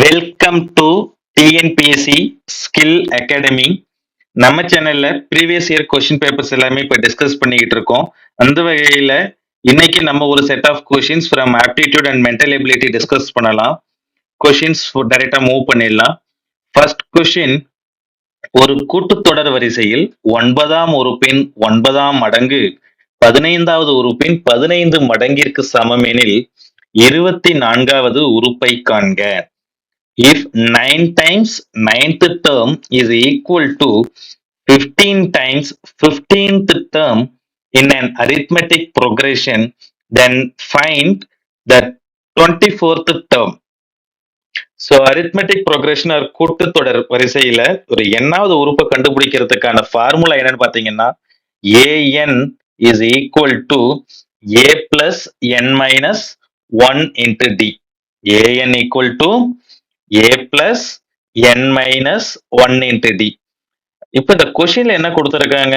Welcome to TNPSC skill academy நம்ம சேனல்ல previous year question papers எல்லாமே இப்போ டிஸ்கஸ் பண்ணிக்கிட்டு இருக்கோம். அந்த வகையில இன்னைக்கு நம்ம ஒரு set of questions from aptitude and mental ability discuss பண்ணலாம். கொஷின்ஸ் டைரக்டா மூவ் பண்ணிடலாம். ஃபர்ஸ்ட் கொஷின் ஒரு கூட்டுத்தொடர் வரிசையில் ஒன்பதாம் உறுப்பின் ஒன்பதாம் மடங்கு பதினைந்தாவது உறுப்பின் பதினைந்து மடங்கிற்கு சமம் எனில் இருபத்தி நான்காவது உறுப்பை காண்க if 9 times ninth term is equal to 15 times 15th term in an arithmetic progression, then find the 24th term. So arithmetic progression ஒரு கூட்டுத்தொடர் வரிசையில ஒரு எண்ணாவது உறுப்பை கண்டுபிடிக்கிறதுக்கான ஃபார்முலா என்னன்னு பாத்தீங்கன்னா A N is equal to A plus N minus one into D A N equal to A plus N minus one into D இப்ப இந்த கொஷின்ல என்ன கொடுத்திருக்காங்க?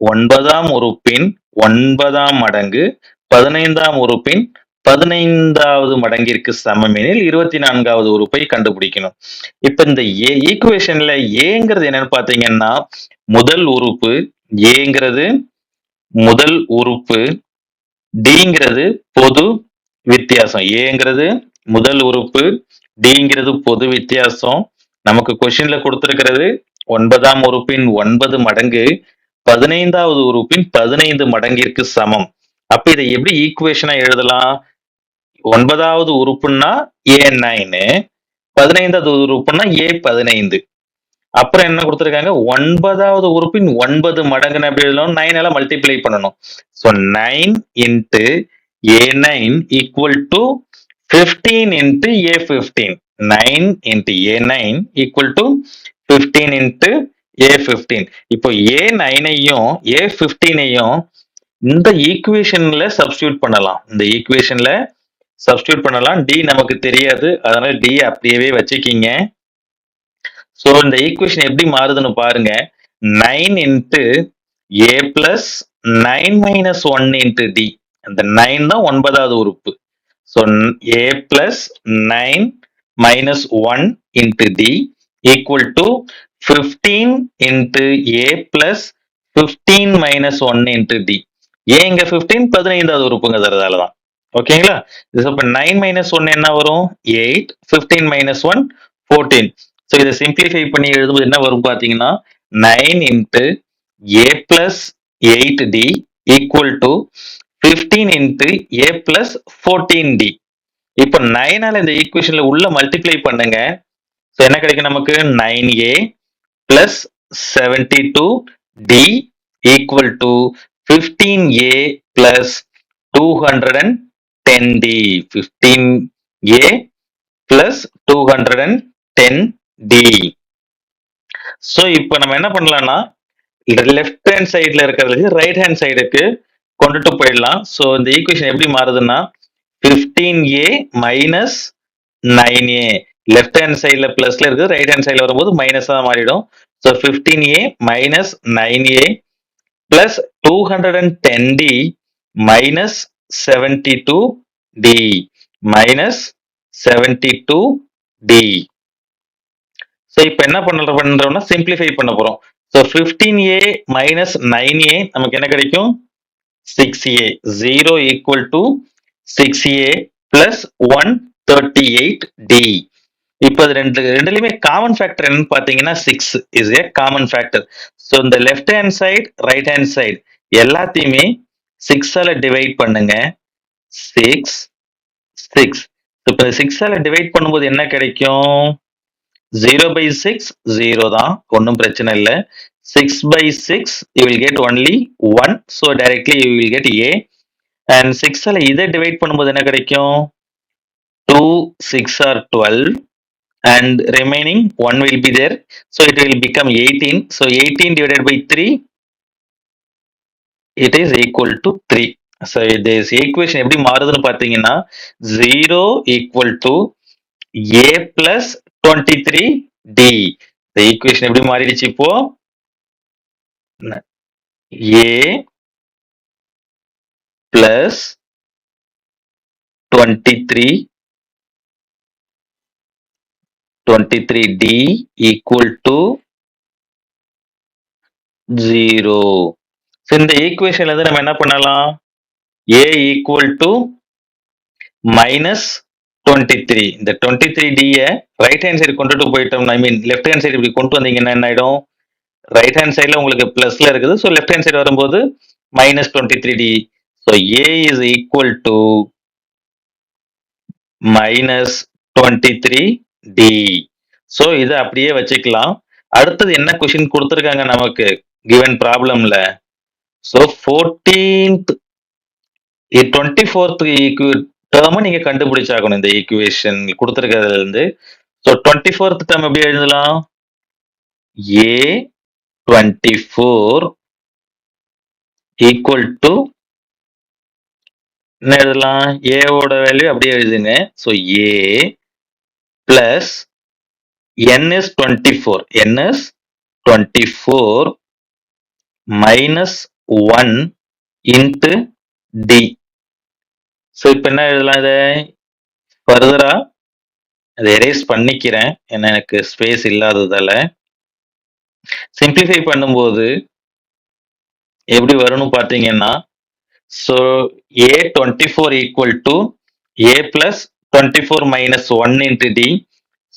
ஒன்பதாம் உறுப்பின் ஒன்பதாம் மடங்கு பதினைந்தாம் உறுப்பின் பதினைந்தாவது மடங்கிற்கு சமம் எனில் இருபத்தி நான்காவது உறுப்பை கண்டுபிடிக்கணும். இப்ப இந்த ஏ ஈக்குவேஷன்ல ஏங்கிறது என்னன்னு பாத்தீங்கன்னா முதல் உறுப்பு ஏங்கிறது முதல் உறுப்பு டிங்கிறது பொது வித்தியாசம். ஏங்கிறது முதல் உறுப்பு டிங்கிறது பொது வித்தியாசம். நமக்கு கொஸ்டின்ல கொடுத்திருக்கிறது ஒன்பதாம் உறுப்பின் ஒன்பது மடங்கு பதினைந்தாவது உறுப்பின் பதினைந்து மடங்கிற்கு சமம். அப்ப இதை எப்படி ஈக்குவேஷனா எழுதலாம்? ஒன்பதாவது உறுப்புன்னா ஏ நைனு பதினைந்தாவது உறுப்புன்னா ஏ பதினைந்து. அப்புறம் என்ன கொடுத்துருக்காங்க? ஒன்பதாவது உறுப்பின் ஒன்பது மடங்குன்னு எப்படி எழுதணும்? நைன் எல்லாம் மல்டிப்ளை பண்ணணும். So nine into A nine equal to fifteen into A fifteen nine into A nine equal to fifteen into A fifteen இப்போ ஏ நைனையும் ஏ ஃபிஃப்டீனையும் இந்த ஈக்குவேஷன்ல சப்ஸ்டியூட் பண்ணலாம். இந்த ஈக்குவேஷன்ல சப்ஸ்டியூட் பண்ணலாம். டி நமக்கு தெரியாது. அதனால டி அப்படியே வச்சுக்கிங்க. ஸோ இந்த ஈக்குவேஷன் எப்படி மாறுதுன்னு பாருங்க. Nine into A plus nine minus one into D இந்த நைன் தான் ஒன்பதாவது உறுப்பு. So A plus nine minus one into D equal to fifteen into A plus fifteen minus one into D ஏன் இங்க ஃபிஃப்டீன் பதினைந்தாவது உறுப்புங்கிறதால தான். ஓகேங்களா இப்போ நைன் மைனஸ் ஒன் என்ன வரும்? Eight fifteen minus one fourteen so இதை சிம்பிளிஃபை பண்ணி எழுதும்போது என்ன வரும் பார்த்தீங்கன்னா? Nine into A plus eight D equal to fifteen into A plus fourteen D இப்போ நைனால இந்த ஈக்குவேஷன்ல உள்ள மல்டிப்ளை பண்ணுங்க. ஸோ என்ன கிடைக்கும் நமக்கு? Nine A plus seventy two D equal to fifteen A plus two hundred and ten D fifteen A plus two hundred and ten D so இப்போ நம்ம என்ன பண்ணலாம்னா லெஃப்ட் ஹேண்ட் சைடில் இருக்கிறதுக்கு ரைட் ஹேண்ட் சைடுக்கு கொண்டுட்டு போயிடலாம். ஸோ இந்த ஈக்குவேஷன் எப்படி மாறுதுன்னா fifteen A minus nine A left hand சைடில் ப்ளஸ்ல இருக்குது ரைட் ஹேண்ட் சைடில் வரும்போது மைனஸாக மாறிடும். So fifteen A minus nine A plus two hundred and ten D minus seventy two D minus seventy two D so இப்போ என்ன பண்ண பண்றோம்னா சிம்பிளிஃபை பண்ண போறோம். So fifteen A minus nine A நமக்கு என்ன கிடைக்கும்? Six A zero equal to six A plus one thirty eight D இப்போ ரெண்டு ரெண்டுலையுமே காமன் ஃபேக்டர் என்னன்னு பார்த்தீங்கன்னா six is a common factor so இந்த left hand side right hand side எல்லாத்தையுமே சிக்ஸால டிவைட் பண்ணுங்க. சிக்ஸ் சிக்ஸ் இப்போ சிக்ஸால டிவைட் பண்ணும்போது என்ன கிடைக்கும்? ஜீரோ பை சிக்ஸ் ஜீரோ தான். ஒன்றும் பிரச்சனை இல்லை. Six by six you get get only one so you you get get A and சிக்ஸால இதை டிவைட் பண்ணும்போது என்ன கிடைக்கும்? Two six are twelve and remaining one will be there so it will become eighteen so eighteen divided by three it is equal to three so this equation எப்படி மாறுதுன்னு பார்த்தீங்கன்னா zero equal to A plus twenty three D இந்த equation எப்படி மாறிடுச்சு இப்போ? A plus twenty three twenty three D equal to zero இந்த ஈக்குவேஷன்ல இருந்து நம்ம என்ன பண்ணலாம்? A equal to minus twenty three இந்த டுவெண்ட்டி த்ரீ டியை ரைட் ஹேண்ட் சைடு கொண்டுட்டு போயிட்டோம் I mean left hand side இப்படி கொண்டு வந்தீங்கன்னா என்ன ஆயிடும்? ரைட் ஹேண்ட் சைடில் உங்களுக்கு ப்ளஸ்ல இருக்குது. ஸோ லெஃப்ட் ஹேண்ட் சைடு வரும்போது minus twenty three D so A is equal to minus twenty three D so இதை அப்படியே வச்சுக்கலாம். அடுத்தது என்ன கொஷின் கொடுத்துருக்காங்க நமக்கு? கிவன் ப்ராப்ளம்ல ஸோ ஃபோர்டீன்த் டுவெண்ட்டி ஃபோர்த் டேர்மை நீங்க கண்டுபிடிச்சாகணும் இந்த ஈக்குவேஷன் கொடுத்துருக்கிறதுல இருந்து. ஸோ டுவெண்ட்டி ஃபோர்த் டேர்ம் எப்படி எழுதலாம்? A twenty four equal to என்ன எழுதலாம்? ஏவோட வேல்யூ அப்படியே எழுதுங்க. So A plus N's twenty four N's twenty four minus one into D so இப்போ என்ன எழுதலாம் இதை? ஃபர்தரா அதை எரேஸ் பண்ணிக்கிறேன். ஏன்னா எனக்கு ஸ்பேஸ் இல்லாததால. சிம்பிளிஃபை பண்ணும்போது எப்படி வரும்னு பார்த்தீங்கன்னா so A twenty four equal to A plus twenty four minus one into D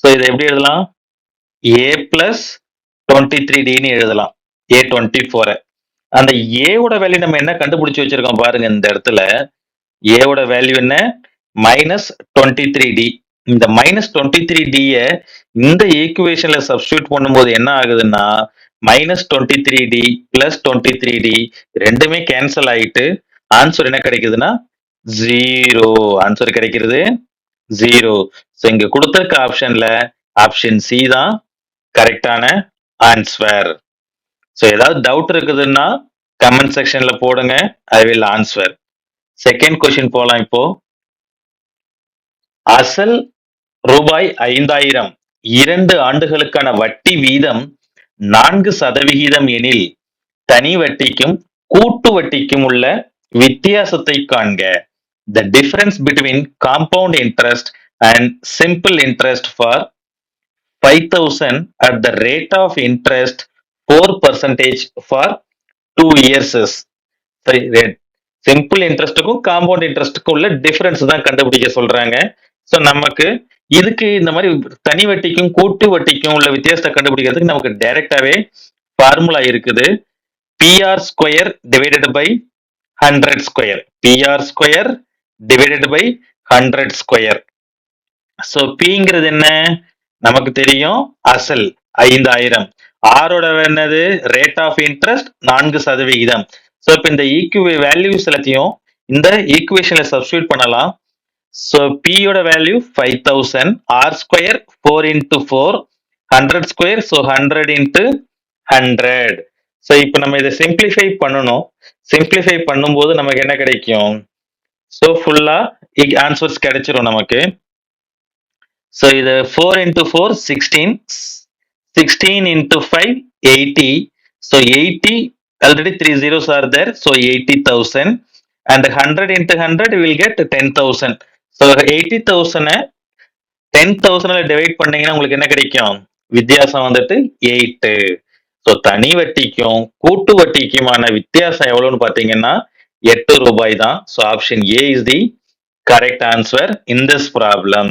so இதை எப்படி எழுதலாம்? ஏ பிளஸ் டுவெண்ட்டி த்ரீ டின்னு எழுதலாம். ஏ டுவெண்ட்டி ஃபோரை அந்த ஏவோட வேல்யூ நம்ம என்ன கண்டுபிடிச்சு வச்சிருக்கோம் பாருங்க இந்த இடத்துல. ஏவோட வேல்யூ என்ன? மைனஸ் டுவெண்ட்டி த்ரீ டி இந்த மைனஸ் டுவெண்ட்டி த்ரீ டியை இந்த ஈக்குவேஷன்ல சப்ஸ்டியூட் பண்ணும்போது என்ன ஆகுதுன்னா minus twenty three D plus twenty three D ரெண்டுமே கேன்சல் ஆயிட்டு ஆன்சர் என்ன கிடைக்குதுன்னா ஜீரோ ஆன்சர் கிடைக்கிறது ஜீரோ ஸோ இங்க கொடுத்திருக்க ஆப்ஷன்ல ஆப்ஷன் சி தான் கரெக்டான ஆன்சர் ஸோ ஏதாவது டவுட் இருக்குதுன்னா கமெண்ட் செக்ஷன்ல போடுங்க I will answer second question போலாம் இப்போ. அசல் ரூபாய் ஐந்தாயிரம். இரண்டு ஆண்டுகளுக்கான வட்டி வீதம் நான்கு சதவிகிதம் எனில் தனி வட்டிக்கும் கூட்டு வட்டிக்கும் உள்ள வித்தியாசத்தை காண்க. The difference between compound interest and simple interest for five thousand at the rate of interest four percentage for two years simple இன்ட்ரெஸ்ட்டுக்கும் compound இன்ட்ரெஸ்ட்டுக்கும் உள்ள டிஃபரன்ஸ் தான் கண்டுபிடிக்க சொல்றாங்க. ஸோ நமக்கு இதுக்கு இந்த மாதிரி தனி வட்டிக்கும் கூட்டு வட்டிக்கும் உள்ள வித்தியாசத்தை கண்டுபிடிக்கிறதுக்கு நமக்கு டைரக்டாவே ஃபார்முலா இருக்குது. PR square divided by hundred square PR square divided by hundred square so பிங்கிறது என்ன? நமக்கு தெரியும் அசல் ஐந்தாயிரம். ஆரோட என்னது? ரேட் ஆஃப் இன்ட்ரெஸ்ட் நான்கு சதவிகிதம். ஸோ இப்போ இந்த ஈக்குவே வேல்யூஸ் எல்லாத்தையும் இந்த ஈக்குவேஷன்ல சப்ஸ்டியூட் பண்ணலாம். ஸோ பியோட value five thousand R square four into four hundred square so hundred into hundred so இப்போ நம்ம இதை சிம்பிளிஃபை பண்ணணும். சிம்பிளிஃபை பண்ணும்போது நமக்கு என்ன கிடைக்கும்? ஸோ ஃபுல்லா ஆன்சர்ஸ் கிடைச்சிரும் நமக்கு. ஸோ இது four into four sixteen sixteen into five eighty so eighty already three zeros are there. So 80000 and 100 into 100 ten thousand so eighty thousand ten தௌசண்ட்ல divide பண்ணீங்கன்னா உங்களுக்கு என்ன கிடைக்கும்? வித்தியாசம் வந்துட்டு எயிட்டு ஸோ தனி வட்டிக்கும் கூட்டு வட்டிக்குமான வித்தியாசம் எவ்வளவுன்னு பாத்தீங்கன்னா எட்டு ரூபாய் தான். So option A is the correct answer in this problem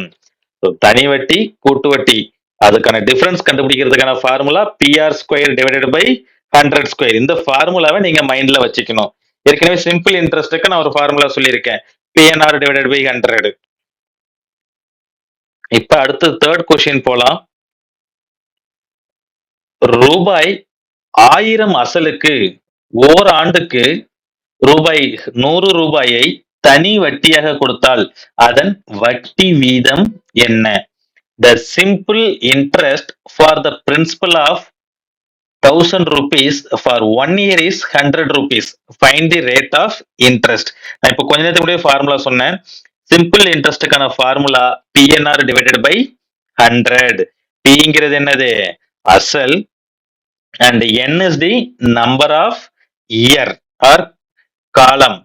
so தனி வட்டி கூட்டு வட்டி அதுக்கான difference கண்டுபிடிக்கிறதுக்கான formula PR square divided by hundred square இந்த ஃபார்முலாவை நீங்க மைண்ட்ல வச்சுக்கணும். ஏற்கனவே சிம்பிள் இன்ட்ரெஸ்ட்டுக்கு நான் ஒரு ஃபார்முலா சொல்லியிருக்கேன். பிஎன்ஆர் டிவைடட் பை ஹண்ட்ரடு இப்ப அடுத்து தேர்ட் கொஸ்டின் போலாம். ரூபாய் ஆயிரம் அசலுக்கு ஓர் ஆண்டுக்கு ரூபாய் நூறு ரூபாயை தனி வட்டியாக கொடுத்தால் அதன் வட்டி வீதம் என்ன? The simple interest for the principal of thousand rupees for one year is hundred rupees find the rate of interest நான் இப்போ கொஞ்ச நேரத்துக்கு ஃபார்முலா சொன்னேன். Simple இன்ட்ரெஸ்ட்டுக்கான formula PNR divided by hundred பிங்கிறது என்னது? அசல். And N is the number of year or காலம்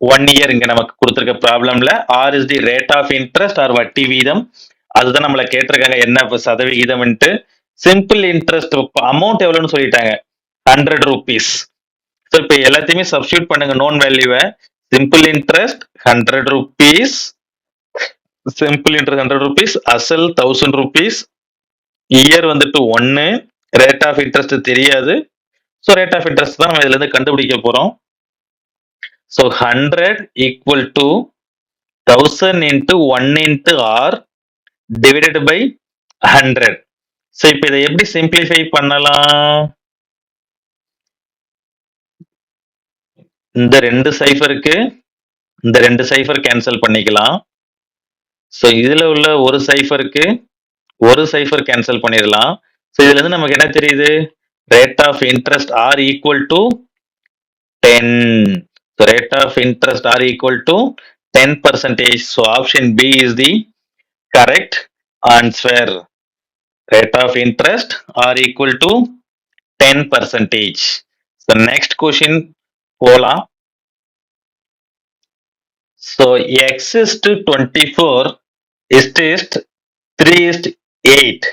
one year இங்க நமக்கு கொடுத்துருக்க ப்ராப்ளம்ல R is the rate of interest or வட்டி வீதம். அதுதான் நம்மளை கேட்டிருக்காங்க. என்ன சதவிகிதம்ன்ட்டு. சிம்பிள் இன்ட்ரெஸ்ட் அமௌண்ட் எவ்வளோன்னு சொல்லிட்டாங்க. ஹண்ட்ரட் ருபீஸ் ஸோ இப்போ எல்லாத்தையுமே சப்ஸ்டியூட் பண்ணுங்க நோன் வேல்யூவை simple interest hundred rupees simple interest hundred rupees அசல் தௌசண்ட் ருபீஸ் இயர் வந்துட்டு ஒன்று ரேட் ஆஃப் இன்ட்ரெஸ்ட் தெரியாது. ஸோ ரேட் ஆஃப் இன்ட்ரெஸ்ட் தான் நம்ம இதுலேருந்து கண்டுபிடிக்க போகிறோம் so hundred equal to thousand into one into R divided by hundred so இப்போ இதை எப்படி சிம்பிளிஃபை பண்ணலாம்? இந்த ரெண்டு சைஃபருக்கு இந்த ரெண்டு சைஃபர் கேன்சல் பண்ணிக்கலாம். ஸோ இதில் உள்ள ஒரு சைஃபருக்கு ஒரு சைஃபர் கேன்சல் பண்ணிடலாம். ஸோ இதுலேருந்து நமக்கு என்ன தெரியுது? Rate of interest R equal to ten so rate of interest R equal to ten percentage so option B is the correct answer rate of interest are equal to 10 percentage. So next question Pola. so x is to 24 is to 3 is to 8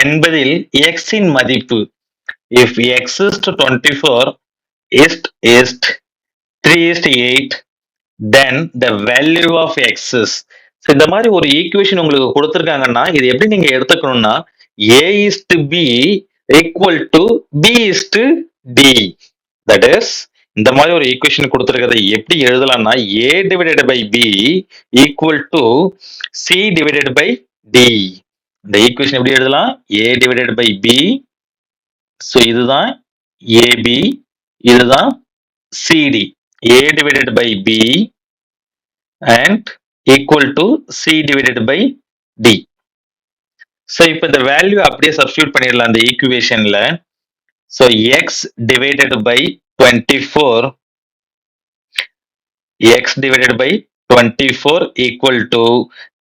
என்பதில் x இன் மதிப்பு if x is to 24 is is 3 is to 8 then the value of x is so இந்த மாதிரி ஒரு equation உங்களுக்கு கொடுத்துருக்காங்கன்னா இது எப்படி நீங்க எடுத்துக்கணும்னா ஏ is to B equal to B is to D. That is, இந்த மாதிரி ஒரு ஈக்குவேஷன் கொடுத்துருக்கிறத எப்படி எழுதலாம்னா A divided by B equal to C divided by D இந்த ஈக்குவேஷன் எப்படி எழுதலாம் A divided by B so இதுதான் ஏபி இதுதான் CD A divided by B and equal to C divided by D so இப்போ இந்த value அப்படியே substitute பண்ணிடலாம் அந்த ஈக்குவேஷன்ல so X divided by twenty four X divided by twenty four equal to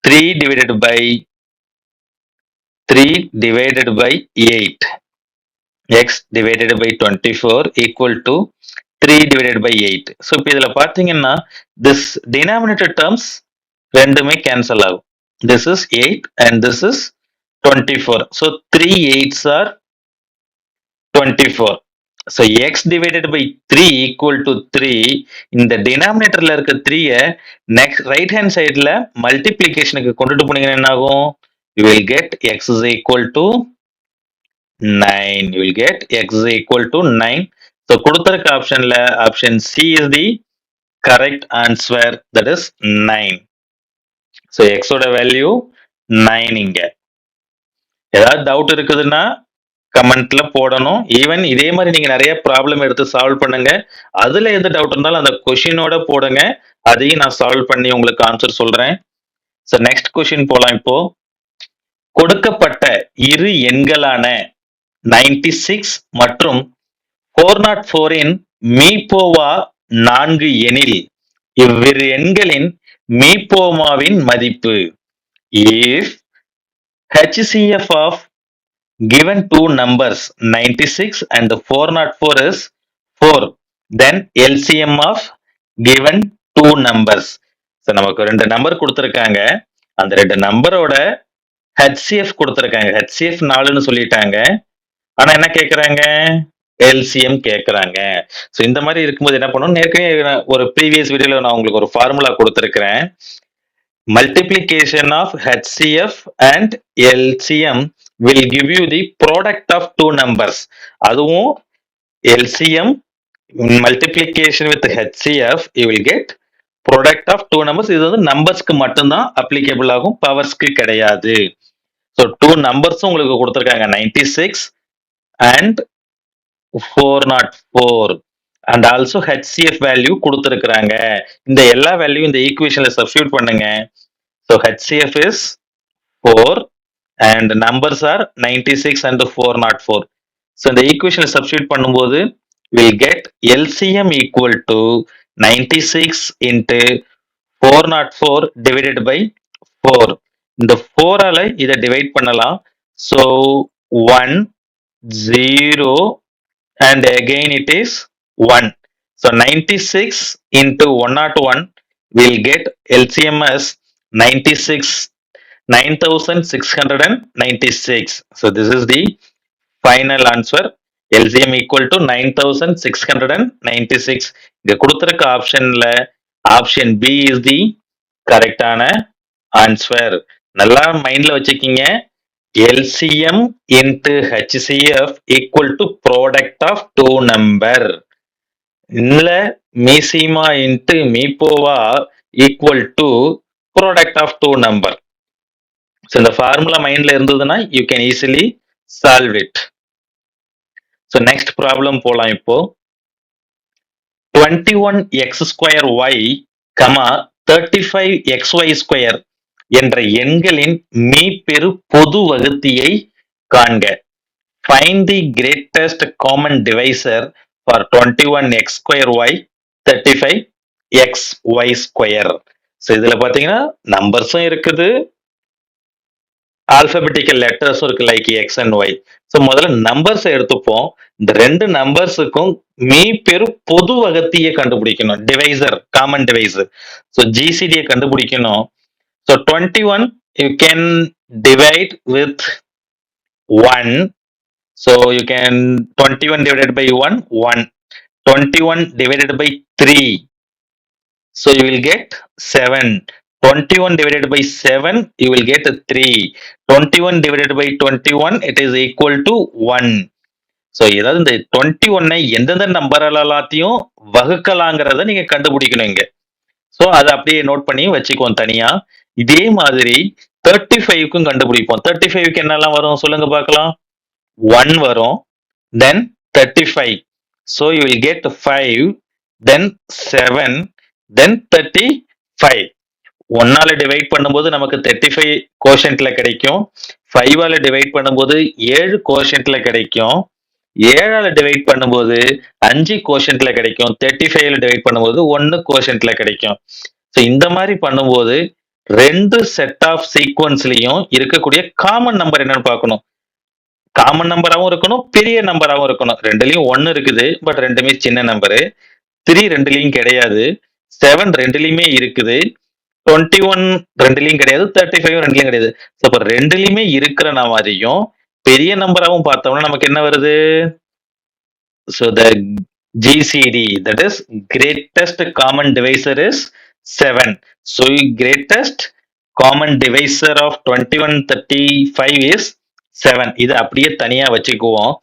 three divided by three divided by eight X divided by twenty four equal to three divided by eight so இப்போ இதில் பார்த்தீங்கன்னா this denominated terms ரெண்டுமே cancel ஆகும். This is eight and this is 24. So 3 8s are 24. So x divided by 3 equal to 3 இந்த denominatorல இருக்க 3 next right hand sideல multiplicationக்கு கொண்டுட்டு போனீங்கன்னா என்ன ஆகும் you will get x is equal to 9 you will get x is equal to 9 so கொடுத்திருக்க ஆப்ஷன்ல option C is the correct answer that is 9 so x ஓட value 9 இங்க ஏதாவது டவுட் இருக்குதுன்னா கமெண்ட்ல போடணும். ஈவன் இதே மாதிரி நீங்க நிறைய ப்ராப்ளம் எடுத்து சால்வ் பண்ணுங்க. அதுல எந்த டவுட் இருந்தாலும் அந்த கொஷினோட போடுங்க. அதையும் நான் சால்வ் பண்ணி உங்களுக்கு ஆன்சர் சொல்றேன். ஸோ நெக்ஸ்ட் கொஷின் போலாம் இப்போ. கொடுக்கப்பட்ட இரு எண்களான நைன்டி சிக்ஸ் மற்றும் ஃபோர் நாட் oh ஃபோரின் மீபோவா நான்கு எனில் இவ்விரு எண்களின் மீபோமாவின் மதிப்பு. If HCF of given two numbers 96 and 404 is 4 then LCM of given two numbers. So நமக்கு ரெண்டு நம்பர் கொடுத்துருக்காங்க. அந்த ரெண்டு நம்பரோட HCF கொடுத்துருக்காங்க. HCF நாலுன்னு சொல்லிட்டாங்க. ஆனா என்ன கேக்குறாங்க? எல்சிஎம் கேட்கறாங்க ஸோ இந்த மாதிரி இருக்கும்போது என்ன பண்ணணும்? ஏற்கனவே ஒரு ப்ரீவியஸ் வீடியோல நான் உங்களுக்கு ஒரு ஃபார்முலா கொடுத்துருக்கிறேன். Multiplication of HCF and LCM will give you the product of two numbers. அதுவும் LCM multiplication with HCF you will get product of two numbers. இது வந்து நம்பர்ஸ்க்கு மட்டும்தான் அப்ளிகபிள் ஆகும் பவர்ஸ்க்கு கிடையாது ஸோ டூ நம்பர்ஸும் உங்களுக்கு கொடுத்துருக்காங்க ninety six and four naught four and also HCF value கொடுத்துருக்குறாங்க. இந்த எல்லா வேல்யூ இந்த ஈக்குவேஷன்ல சப்ஸ்டியூட் பண்ணுங்க. So HCF is four and numbers are ninety six and four naught four so இந்த ஈக்குவேஷன் சப்ஸ்டியூட் பண்ணும்போது will get LCM equal to ninety six into four naught four divided by four இந்த ஃபோரால இதை divide பண்ணலாம். So one zero and again it is 1. So 96 into 101 will get LCM as 96 9696 so this is the final answer. LCM equal to 9696 இங்க கொடுத்திருக்க ஆப்ஷன்ல option B is தி கரெக்டான answer நல்லா மைண்ட்ல வச்சுக்கிங்க. LCM into HCF equal to product of two number இல்ல மீசிமா into மீப்போவா equal to product of two number so இந்த ஃபார்முலா மைண்ட்ல இருந்ததுன்னா you can easily solve it so next problem போலாம் இப்போ. Twenty one X square Y comma thirty five X Y square என்ற எண்களின் மீப்பெரு பொது வகுத்தியை காண்க. Find the greatest common divisor for twenty one X square Y thirty five X Y square so இதில் பார்த்தீங்கன்னா நம்பர்ஸும் இருக்குது ஆல்பபெட்டிக்கல் லெட்டர்ஸும் இருக்கு like X and Y so முதல்ல நம்பர்ஸ் எடுத்துப்போம். இந்த ரெண்டு நம்பர்ஸுக்கும் மீ பெரு பொது வகத்தியை கண்டுபிடிக்கணும். டிவைசர் காமன் டிவைசர் ஸோ ஜிசிடியை கண்டுபிடிக்கணும். So twenty one you can divide with one so you can twenty one divided by one one twenty one divided by three so you will get seven 21 divided by 7 you will get 3 21 divided by 21 it is equal to 1 so ஏதாவது இந்த twenty ஒன்னை எந்தெந்த number எல்லாத்தையும் வகுக்கலாங்கிறத நீங்க கண்டுபிடிக்கணும் இங்க. So அதை அப்படியே நோட் பண்ணி வச்சுக்குவோம் தனியா. இதே மாதிரி தேர்ட்டி ஃபைவ்க்கும் கண்டுபிடிப்போம். தேர்ட்டி ஃபைவ்க்கு என்னெல்லாம் வரும்? சொல்லுங்க பார்க்கலாம். ஒன் வரும் then thirty five so you will get five then seven then thirty five ஒன்னால டிவைட் பண்ணும்போது நமக்கு தேர்ட்டி ஃபைவ் கோஷன்ட்ல கிடைக்கும். ஃபைவால டிவைட் பண்ணும்போது ஏழு கோஷன்ட்ல கிடைக்கும். ஏழால டிவைட் பண்ணும்போது அஞ்சு கோஷன்ட்ல கிடைக்கும். தேர்ட்டி ஃபைவ்ல டிவைட் பண்ணும்போது ஒன்னு கோஷன்ட்ல கிடைக்கும். ஸோ இந்த மாதிரி பண்ணும்போது ரெண்டு செட் ஆஃப் சீக்வன்ஸ்லயும் இருக்கக்கூடிய காமன் நம்பர் என்னன்னு பார்க்கணும். காமன் நம்பராகவும் இருக்கணும் பெரிய நம்பராகவும் இருக்கணும். ரெண்டுலயும் ஒன்னு இருக்குது பட் ரெண்டுமே சின்ன நம்பரு த்ரீ ரெண்டுலயும் கிடையாது. செவன் ரெண்டுலயுமே இருக்குது. டுவெண்ட்டி ஒன் ரெண்டுலயும் கிடையாது தேர்ட்டி ஃபைவ் ரெண்டுலயும் கிடையாது. ஸோ இப்போ ரெண்டுலயுமே இருக்கிற மாதிரியும் பெரிய நம்பராகவும் பார்த்தோம்னா நமக்கு என்ன வருது? So the GCD that is greatest common divisor is seven so greatest common divisor of twenty one thirty five is seven இது அப்படியே தனியா வச்சுக்குவோம்.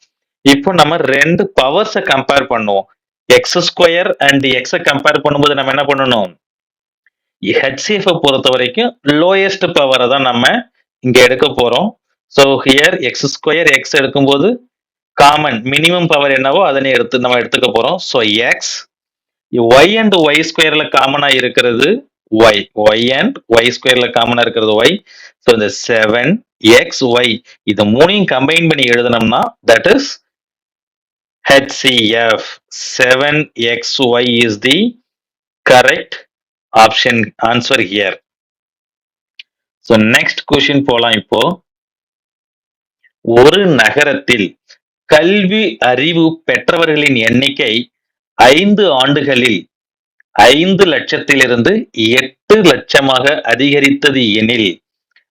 இப்போ நம்ம ரெண்டு பவர்ஸை கம்பேர் பண்ணுவோம். எக்ஸ் ஸ்கொயர் அண்ட் எக்ஸை கம்பேர் பண்ணும்போது நம்ம என்ன பண்ணணும்? ஹெச்சிஎஃப் பொறுத்த வரைக்கும் லோயஸ்ட் பவரை தான் நம்ம இங்க எடுக்க போறோம். So here X square X எடுக்கும்போது காமன் மினிமம் பவர் என்னவோ அதனை எடுத்து நம்ம எடுத்துக்க போறோம். So X Y and Y ஸ்கொயர்ல காமனா இருக்கிறது ஒய் ஒய் அண்ட் ஒய் ஸ்கொயர்ல காமனா இருக்கிறது ஒய் ஸோ இந்த செவன் எக்ஸ் ஒய் இது மூணையும் கம்பைன் பண்ணி எழுதணும்னா that is HCF 7xy is the correct option answer here. So next question போலாம் இப்போ ஒரு நகரத்தில் கல்வி அறிவு பெற்றவர்களின் எண்ணிக்கை ஐந்து ஆண்டுகளில் ஐந்து லட்சத்திலிருந்து எட்டு லட்சமாக அதிகரித்தது எனில்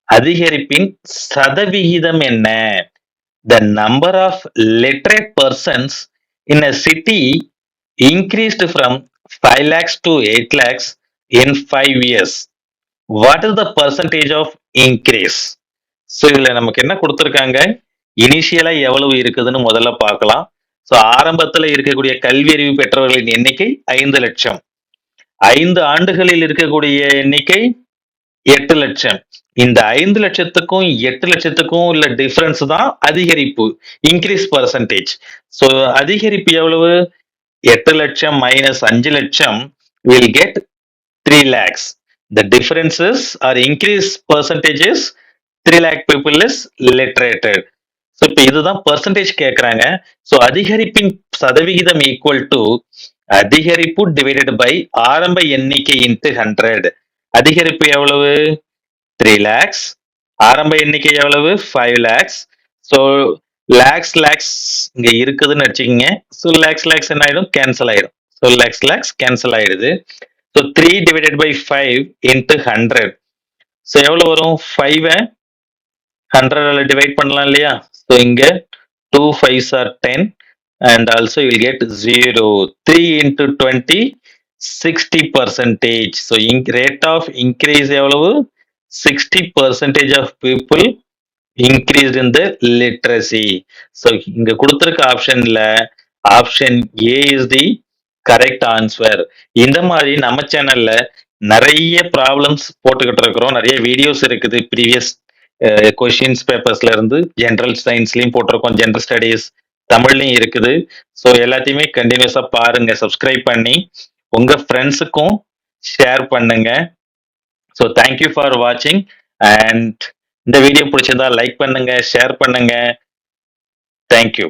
அதிகரிப்பின் சதவிகிதம் என்ன? The number of literate persons in a city increased from 5 lakhs to 8 lakhs in 5 years. What is the percentage of increase? So இதுல நமக்கு என்ன கொடுத்துருக்காங்க? இனிஷியலா எவ்வளவு இருக்குதுன்னு முதல்ல பார்க்கலாம். ஸோ ஆரம்பத்துல இருக்கக்கூடிய கல்வி அறிவு பெற்றவர்களின் எண்ணிக்கை ஐந்து லட்சம். ஐந்து ஆண்டுகளில் இருக்கக்கூடிய எண்ணிக்கை எட்டு லட்சம். இந்த ஐந்து லட்சத்துக்கும் எட்டு லட்சத்துக்கும் உள்ள டிஃபரன்ஸ் தான் அதிகரிப்பு இன்க்ரீஸ் பர்சன்டேஜ் ஸோ அதிகரிப்பு எவ்வளவு? எட்டு லட்சம் மைனஸ் அஞ்சு லட்சம் will get three lakhs the differences are increase percentages three lakh people is literated so இப்போ இதுதான் பர்சன்டேஜ் கேட்குறாங்க ஸோ அதிகரிப்பின் சதவிகிதம் ஈக்குவல் டு அதிகரிப்பு டிவைடட் பை ஆரம்ப எண்ணிக்கை இன்ட்டு ஹண்ட்ரட் அதிகரிப்பு எவ்வளவு? த்ரீ லேக்ஸ் ஆரம்ப எண்ணிக்கை எவ்வளவு? ஃபைவ் லேக்ஸ் ஸோ லேக்ஸ் லேக்ஸ் இங்கே இருக்குதுன்னு வச்சுக்கோங்க. ஸோ லேக்ஸ் லேக்ஸ் என்ன ஆயிடும்? கேன்சல் ஆயிடும். ஸோ லேக்ஸ் லேக்ஸ் கேன்சல் ஆயிடுது. So three divided by five into hundred so எவ்வளோ வரும்? ஃபைவை ஹண்ட்ரடால் டிவைட் பண்ணலாம் இல்லையா? ஸோ இங்கே two fives are ten and also will get zero three into twenty sixty percentage so in rate of increase எவ்வளவு? Sixty percentage of people increase in the literacy so இங்க கொடுத்துருக்க ஆப்ஷன்ல option A is the correct answer இந்த மாதிரி நம்ம சேனல்ல நிறைய problems போட்டுக்கிட்டு இருக்கிறோம். நிறைய வீடியோஸ் இருக்குது. ப்ரீவியஸ் கொஷின்ஸ் பேப்பர்ஸ்ல இருந்து ஜென்ரல் சயின்ஸ்லயும் போட்டிருக்கோம். ஜென்ரல் ஸ்டடீஸ் தமிழ்லையும் இருக்குது. ஸோ எல்லாத்தையுமே கண்டினியூஸா பாருங்க. சப்ஸ்கிரைப் பண்ணி உங்க ஃப்ரெண்ட்ஸுக்கும் ஷேர் பண்ணுங்க. ஸோ தேங்க்யூ ஃபார் வாட்சிங் அண்ட் இந்த வீடியோ பிடிச்சிருந்தா லைக் பண்ணுங்க ஷேர் பண்ணுங்க. Thank you